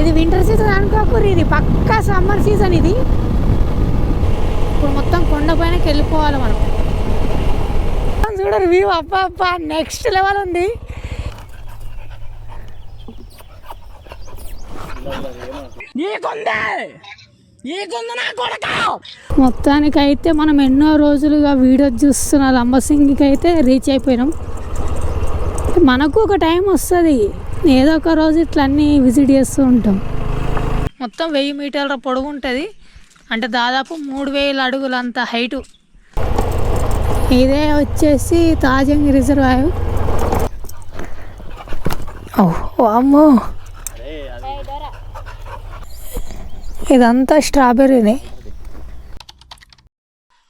ఇది winter season అనుకోకూరి ఇది పక్కా summer season ఇది. ఇప్పుడు మొత్తం కొండ పైనకి వెళ్ళిపోవాలి మనం. చూడరు వ్యూ అబ్బా అబ్బా నెక్స్ట్ లెవెల్ ఉంది. మొత్తానికైతే మనం ఎన్నో రోజులుగా వీడియో చూస్తున్న లంబసింగికి అయితే రీచ్ అయిపోయినాం. మనకు ఒక టైం వస్తుంది. ఏదో ఒక రోజు ఇట్లా అన్నీ విజిట్ చేస్తూ ఉంటాం. మొత్తం వెయ్యి మీటర్ల పొడవు ఉంటుంది. అంటే దాదాపు మూడు వేల అడుగులంత హైటు. ఇదే వచ్చేసి తాజంగి రిజర్వాయర్. అమ్మో ఇదంతా స్ట్రాబెర్రీనే.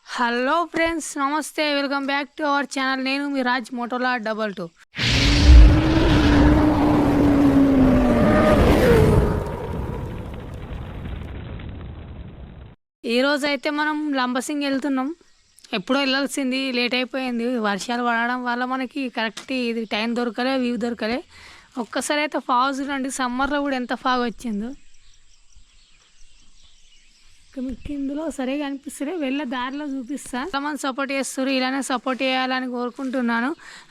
హలో ఫ్రెండ్స్ నమస్తే. Welcome back to our channel. నేను మీ రాజ్ మోటోలా డబల్ టూ. ఈరోజు అయితే మనం లంబసింగ్ వెళ్తున్నాం. ఎప్పుడో వెళ్ళాల్సింది లేట్ అయిపోయింది. వర్షాలు పడడం వల్ల మనకి కరెక్ట్ ఇది టైం దొరకలే వ్యూ దొరకలే. ఒక్కసారి అయితే ఫాగ్ చూడండి సమ్మర్లో కూడా ఎంత ఫాగ్ వచ్చిందో. మీకు ఇందులో సరిగా అనిపిస్తుంది వెళ్ళే దారిలో చూపిస్తా. మంది సపోర్ట్ చేస్తారు ఇలానే సపోర్ట్ చేయాలని కోరుకుంటున్నాను.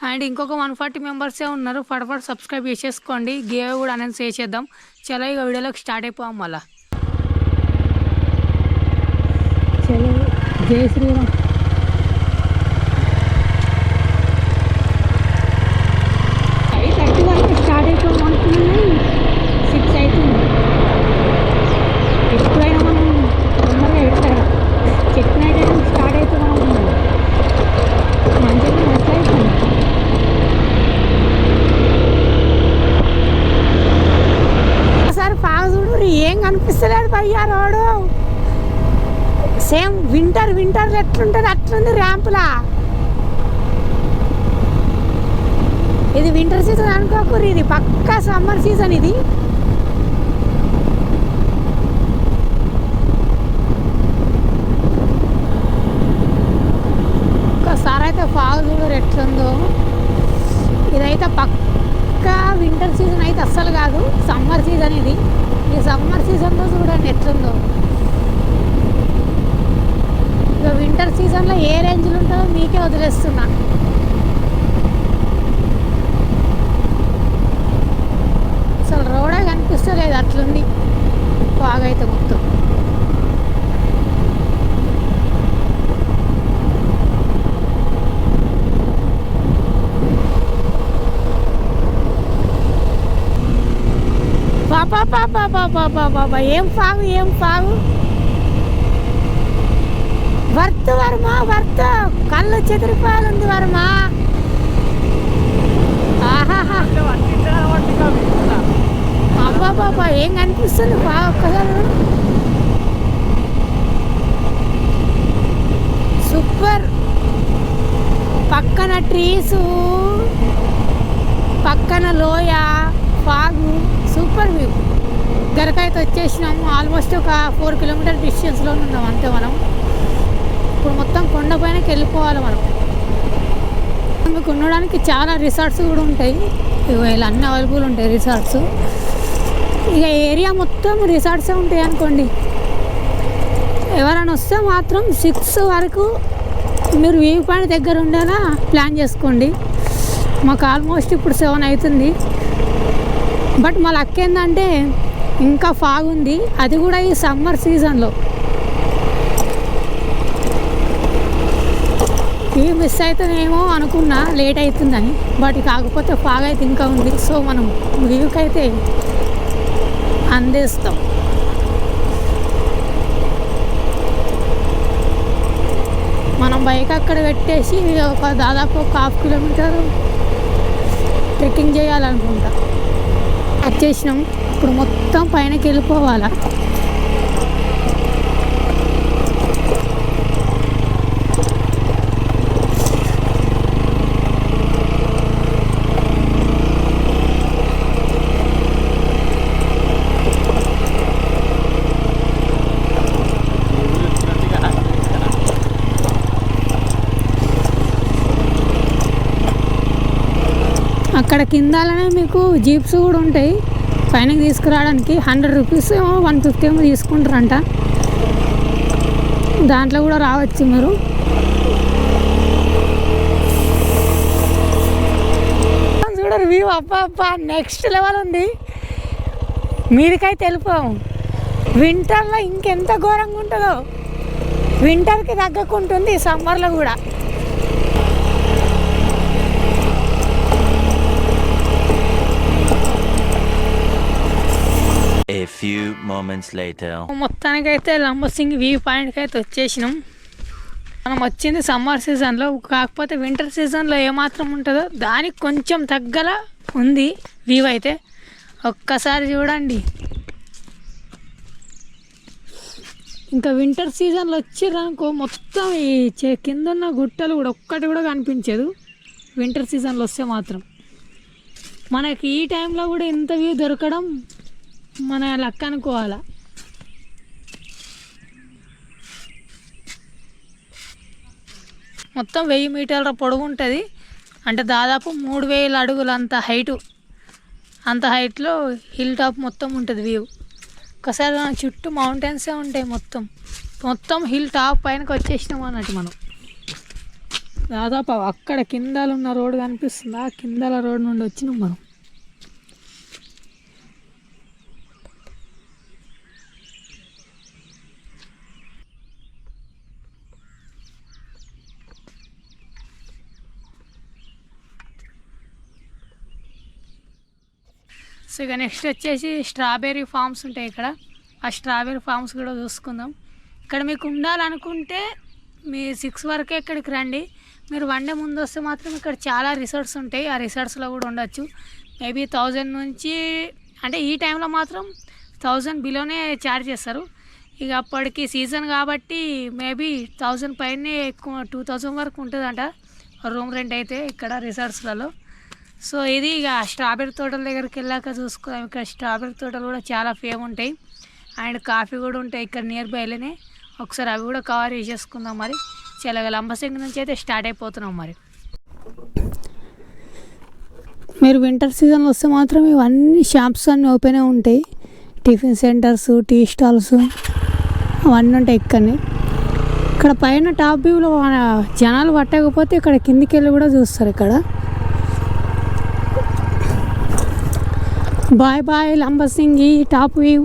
అండ్ ఇంకొక వన్ ఫార్టీ మెంబర్సే ఉన్నారు ఫటాఫట్ సబ్స్క్రైబ్ చేసేసుకోండి. గేవ్ కూడా అనౌన్స్ చేసేద్దాం. చలో ఇక వీడియోలోకి స్టార్ట్ అయిపోవాం మళ్ళీ చలో జై శ్రీరామ్. ఫైవ్ థర్టీ వరకు స్టార్ట్ అయిపోయాం అనుకున్నాను సిక్స్ అవుతుంది ఎప్పుడైనా మనం తొందరగా ఎడతారా? చెప్పిన స్టార్ట్ అయితే మంచిగా ఎట్లా ఒకసారి ఫాగ్ చూడు ఏం కనిపిస్తలేడు భయ్యా రోడు సేమ్ వింటర్ వింటర్ ఎట్లుంటుంది? అట్లుంది ర్యాంపులా. ఇది వింటర్ సీజన్ అనుకోకూరి ఇది పక్కా సమ్మర్ సీజన్ ఇది. ఒక్కసారి అయితే ఫాగ్ చూడరు ఎట్లుందో. ఇదైతే పక్కా వింటర్ సీజన్ అయితే అస్సలు కాదు సమ్మర్ సీజన్ ఇది. ఈ సమ్మర్ సీజన్లో చూడండి ఎట్లుందో. ఇక వింటర్ సీజన్లో ఏ రేంజ్లో ఉంటుందో మీకే వదిలేస్తున్నా. అసలు రోడే కనిపిస్తలేదు అట్లుంది బాగైతే మొత్తం బాబా బాబా బాబా బాబా ఏం ఫాగు ఏం ఫాగు? Worth Varma worth. కళ్ళు చెదిరిపోయాలుంది వర్మ. అబ్బా బాబా ఏం కనిపిస్తుంది? బాగా ఒక్కసారి. సూపర్. పక్కన ట్రీసు. పక్కన లోయ. ఫాగు. Super view. దగ్గరకైతే వచ్చేసినాము. ఆల్మోస్ట్ ఒక ఫోర్ కిలోమీటర్ డిస్టెన్స్లో ఉన్నాం అంతే మనం. ఇప్పుడు మొత్తం కొండ పైనకి వెళ్ళిపోవాలి మనం. మీకు ఉండడానికి చాలా రిసార్ట్స్ కూడా ఉంటాయి. ఇవాళ అన్ని అవైలబుల్ ఉంటాయి రిసార్ట్స్ ఇక ఏరియా మొత్తం రిసార్ట్సే ఉంటాయి అనుకోండి. ఎవరైనా వస్తే మాత్రం సిక్స్ వరకు మీరు వ్యూ పాయింట్ దగ్గర ఉండేలా ప్లాన్ చేసుకోండి. మాకు ఆల్మోస్ట్ ఇప్పుడు సెవెన్ అవుతుంది. బట్ మా లక్ ఏంటంటే ఇంకా ఫాగ్ ఉంది. అది కూడా ఈ సమ్మర్ సీజన్లో ఇవి మిస్ అవుతుందేమో అనుకున్నా లేట్ అవుతుందని బట్ కాకపోతే ఫాగ్ అయితే ఇంకా ఉంది. సో మనం వ్యూకి అయితే అందిస్తాం. మనం బైక్ అక్కడ పెట్టేసి ఒక దాదాపు ఒక హాఫ్ కిలోమీటర్ ట్రెక్కింగ్ చేయాలనుకుంటా. వచ్చేసినాం ఇప్పుడు మొత్తం పైనకి వెళ్ళిపోవాలా. అక్కడ కిందాలనే మీకు జీప్స్ కూడా ఉంటాయి. పైనకి తీసుకురావడానికి హండ్రెడ్ రూపీస్ ఏమో వన్ ఫిఫ్టీ ఏమో తీసుకుంటారంట. దాంట్లో కూడా రావచ్చు మీరు. చూడరు వ్యూ అబ్బా అబ్బా నెక్స్ట్ లెవెల్ ఉంది. మీదికైతే వెళ్ళిపోయాము వింటర్లో ఇంకెంత ఘోరంగా ఉంటుందో. వింటర్కి తగ్గకుంటుంది సమ్మర్లో కూడా. Few moments later. మొత్తానికైతే లంబసింగ్ వ్యూ పాయింట్కి అయితే వచ్చేసినాం. మనం వచ్చింది సమ్మర్ సీజన్లో కాకపోతే వింటర్ సీజన్లో ఏమాత్రం ఉంటుందో దానికి కొంచెం తగ్గల ఉంది వ్యూ అయితే. ఒక్కసారి చూడండి. ఇంకా వింటర్ సీజన్లో వచ్చిర్రనుకో మొత్తం ఈ చే- కింద ఉన్న గుట్టలు కూడా ఒక్కటి కూడా కనిపించదు. వింటర్ సీజన్లో వస్తే మాత్రం. మనకి ఈ టైంలో కూడా ఇంత వ్యూ దొరకడం మన లక్ అనుకోవాలా. మొత్తం వెయ్యి మీటర్ల పొడవు ఉంటుంది. అంటే దాదాపు మూడు వేల అడుగులు అంత హైటు. అంత హైట్లో హిల్ టాప్ మొత్తం ఉంటుంది వ్యూ. ఒకసారి మన చుట్టూ మౌంటైన్సే ఉంటాయి మొత్తం. మొత్తం హిల్ టాప్ పైనకి వచ్చేసినాం అన్నట్టు మనం. దాదాపు అక్కడ కిందలు ఉన్న రోడ్డు కనిపిస్తుంది? ఆ కిందల రోడ్ నుండి వచ్చినాం మనం. సో ఇక నెక్స్ట్ వచ్చేసి స్ట్రాబెర్రీ ఫార్మ్స్ ఉంటాయి ఇక్కడ. ఆ స్ట్రాబెర్రీ ఫార్మ్స్ కూడా చూసుకుందాం. ఇక్కడ మీకు ఉండాలనుకుంటే మీ సిక్స్ వరకే ఇక్కడికి రండి. మీరు వన్ డే ముందు వస్తే మాత్రం ఇక్కడ చాలా రిసార్ట్స్ ఉంటాయి. ఆ రిసార్ట్స్లో కూడా ఉండొచ్చు. మేబీ థౌజండ్ నుంచి అంటే ఈ టైంలో మాత్రం థౌజండ్ బిలోనే ఛార్జ్ చేస్తారు. ఇక అప్పటికి సీజన్ కాబట్టి మేబీ థౌజండ్ పైనే ఎక్కువ టూ థౌజండ్ వరకు ఉంటుందంట. రూమ్ రెంట్ అయితే ఇక్కడ రిసార్ట్స్లలో సో ఇది ఇక స్ట్రాబెర్రీ తోటల దగ్గరికి వెళ్ళాక చూసుకుందాం ఇక్కడ స్ట్రాబెర్రీ తోటలు కూడా చాలా ఫేమ్ ఉంటాయి. అండ్ కాఫీ కూడా ఉంటాయి ఇక్కడ నియర్ బైలోనే ఒకసారి అవి కూడా కవర్ చేసేసుకుందాం మరి. చాలా లంబసింగి నుంచి అయితే స్టార్ట్ అయిపోతున్నాం మరి. మీరు వింటర్ సీజన్ వస్తే మాత్రం ఇవన్నీ షాప్స్ అన్నీ ఓపెనే ఉంటాయి. టిఫిన్ సెంటర్స్ టీ స్టాల్స్ అవన్నీ ఉంటాయి ఇక్కడనే. ఇక్కడ పైన టాప్ వ్యూలో మన జనాలు పట్టకపోతే ఇక్కడ కిందికి వెళ్ళి కూడా చూస్తారు ఇక్కడ. Bye bye Lambasingi top view.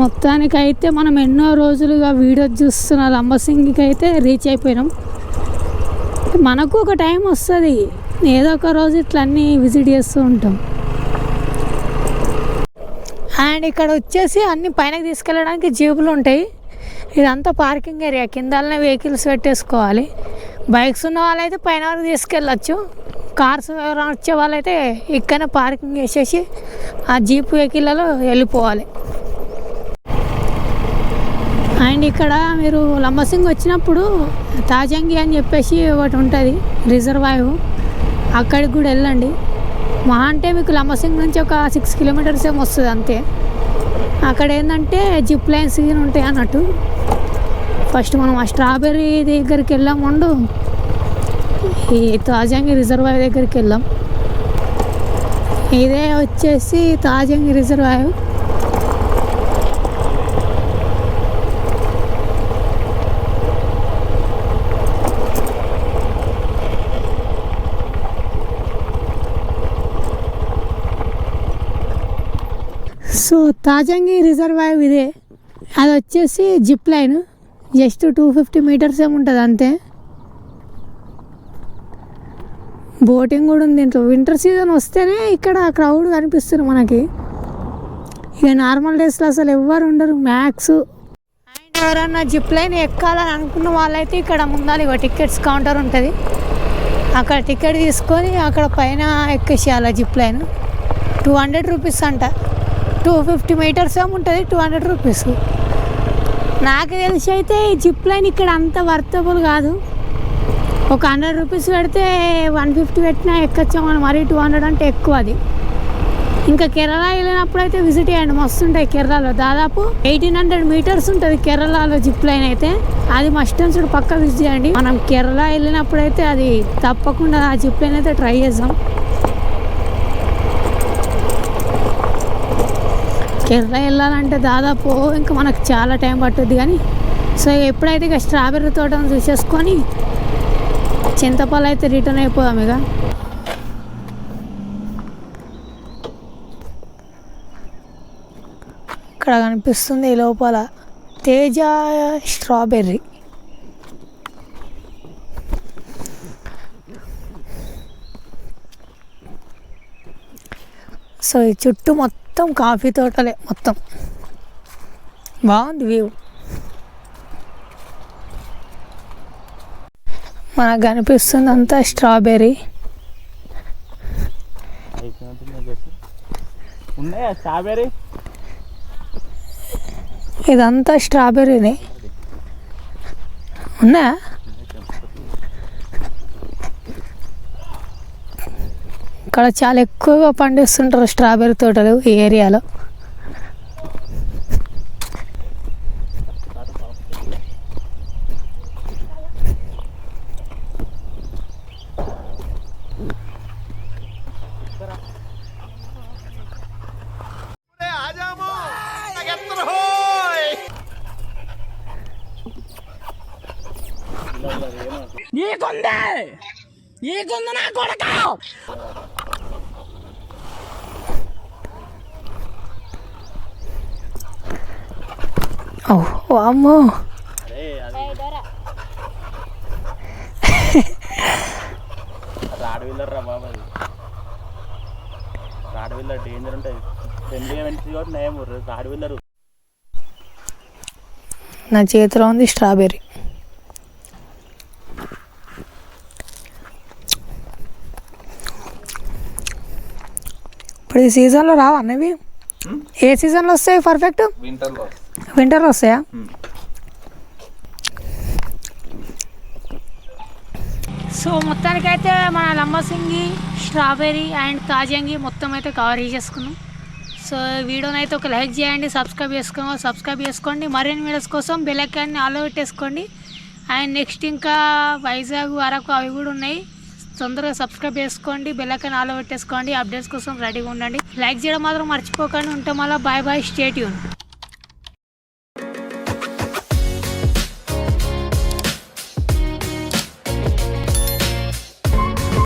మొత్తానికైతే మనం ఎన్నో రోజులుగా వీడియో చూస్తున్న లంబసింగికి అయితే రీచ్ అయిపోయినాం. మనకు ఒక టైం వస్తుంది. ఏదో ఒక రోజు ఇట్లా అన్నీ విజిట్ చేస్తూ ఉంటాం. అండ్ ఇక్కడ వచ్చేసి అన్ని పైనకి తీసుకెళ్ళడానికి జేబులు ఉంటాయి. ఇదంతా పార్కింగ్ ఏరియా. కిందలనే వెహికల్స్ పెట్టేసుకోవాలి. బైక్స్ ఉన్న వాళ్ళైతే పైన వరకు తీసుకెళ్ళచ్చు. కార్స్ వచ్చే వాళ్ళైతే ఇక్కడనే పార్కింగ్ చేసేసి ఆ జీప్ వెహికల్లో వెళ్ళిపోవాలి. అండ్ ఇక్కడ మీరు లంబసింగ్ వచ్చినప్పుడు తాజంగి అని చెప్పేసి ఒకటి ఉంటుంది రిజర్వాయర్ అక్కడికి కూడా వెళ్ళండి. మహా అంటే మీకు లంబసింగ్ నుంచి ఒక సిక్స్ కిలోమీటర్స్ ఏమో వస్తుంది అంతే. అక్కడ ఏంటంటే జిప్ లైన్స్ ఉంటాయి అన్నట్టు. ఫస్ట్ మనం ఆ స్ట్రాబెర్రీ దగ్గరికి వెళ్ళాము ఉండు ఈ తాజంగి రిజర్వాయర్ దగ్గరికి వెళ్ళాం. ఇదే వచ్చేసి Tajangi reservoir. So Tajangi reservoir ఇదే. అది వచ్చేసి zip line. Just two fifty metres ఏముంటుంది అంతే. బోటింగ్ కూడా ఉంది దీంట్లో. వింటర్ సీజన్ వస్తేనే ఇక్కడ క్రౌడ్ కనిపిస్తుంది మనకి. ఇక నార్మల్ డేస్లో అసలు ఎవ్వరు ఉండరు మ్యాక్స్ అండ్ ఎవరన్నా జిప్ లైన్ ఎక్కాలని అనుకున్న వాళ్ళైతే ఇక్కడ ముందాలి ఇక టికెట్స్ కౌంటర్ ఉంటుంది. అక్కడ టికెట్ తీసుకొని అక్కడ పైన ఎక్కేసేయాలి zip line two hundred rupees అంట. టూ ఫిఫ్టీ మీటర్స్ ఏముంటుంది టూ హండ్రెడ్ రూపీస్ నాకు తెలిసి అయితే ఈ జిప్ లైన్ ఇక్కడ అంత వర్తబుల్ కాదు. ఒక హండ్రెడ్ రూపీస్ పెడితే వన్ ఫిఫ్టీ పెట్టినా ఎక్కొచ్చామని మరీ టూ హండ్రెడ్ అంటే ఎక్కువ అది. ఇంకా కేరళ వెళ్ళినప్పుడు అయితే విజిట్ చేయండి మస్తు ఉంటాయి కేరళలో. దాదాపు ఎయిటీన్ హండ్రెడ్ మీటర్స్ ఉంటుంది కేరళలో జిప్ లైన్ అయితే. అది మస్ట్ అండ్ చూడు పక్క విజిట్ చేయండి. మనం కేరళ వెళ్ళినప్పుడు అయితే అది తప్పకుండా ఆ జిప్ లైన్ అయితే ట్రై చేద్దాం. కేరళ వెళ్ళాలంటే దాదాపు ఇంకా మనకు చాలా టైం పట్టుద్ది కానీ సో ఎప్పుడైతే ఇక స్ట్రాబెర్రీ తోటను చూసేసుకొని చింతపాలు అయితే రిటర్న్ అయిపోదాం ఇక. ఇక్కడ కనిపిస్తుంది ఈ లోపల తేజ స్ట్రాబెర్రీ. సో ఈ చుట్టూ మొత్తం కాఫీ తోటలే మొత్తం. బాగుంది వ్యూ మనకు కనిపిస్తుంది అంతా స్ట్రాబెర్రీ. ఉన్నాయా స్ట్రాబెర్రీ? ఇదంతా స్ట్రాబెర్రీనే. ఉన్నా ఇక్కడ చాలా ఎక్కువగా పండిస్తుంటారు స్ట్రాబెర్రీ తోటలు ఈ ఏరియాలో. ఓ వామ్మో రాడ్ వీలర్ రా బాబా అది. రాడ్ వీలర్ డేంజర్ ఉంటుంది. ఫ్రెండ్లీగా మంచిది కాబట్టి నయం రాడ్ వీలర్ నా చేతిలో ఉంది స్ట్రాబెర్రీ. ఇప్పుడు ఈ సీజన్లో రావా అన్నవి? ఏ సీజన్లో వస్తాయి పర్ఫెక్ట్ వింటర్లో వింటర్లో వస్తాయా? సో మొత్తానికైతే మన లంబసింగి స్ట్రాబెర్రీ అండ్ తాజంగి మొత్తం అయితే కవర్ చేసుకున్నాం సో ఈ వీడియోని అయితే ఒక లైక్ చేయండి సబ్స్క్రైబ్ చేసుకోండి సబ్స్క్రైబ్ చేసుకోండి. మరిన్ని వీడియోస్ కోసం బెల్ ఐకాన్ని ఆలో పెట్టేసుకోండి. అండ్ నెక్స్ట్ ఇంకా వైజాగ్ అరకు అవి కూడా ఉన్నాయి. తొందరగా సబ్స్క్రైబ్ చేసుకోండి బెల్ ఆలో పెట్టేసుకోండి అప్డేట్స్ కోసం రెడీగా ఉండండి. లైక్ చేయడం మాత్రం మర్చిపోకండి. ఉంటే మళ్ళీ. బాయ్ బాయ్ స్టేట్ యూన్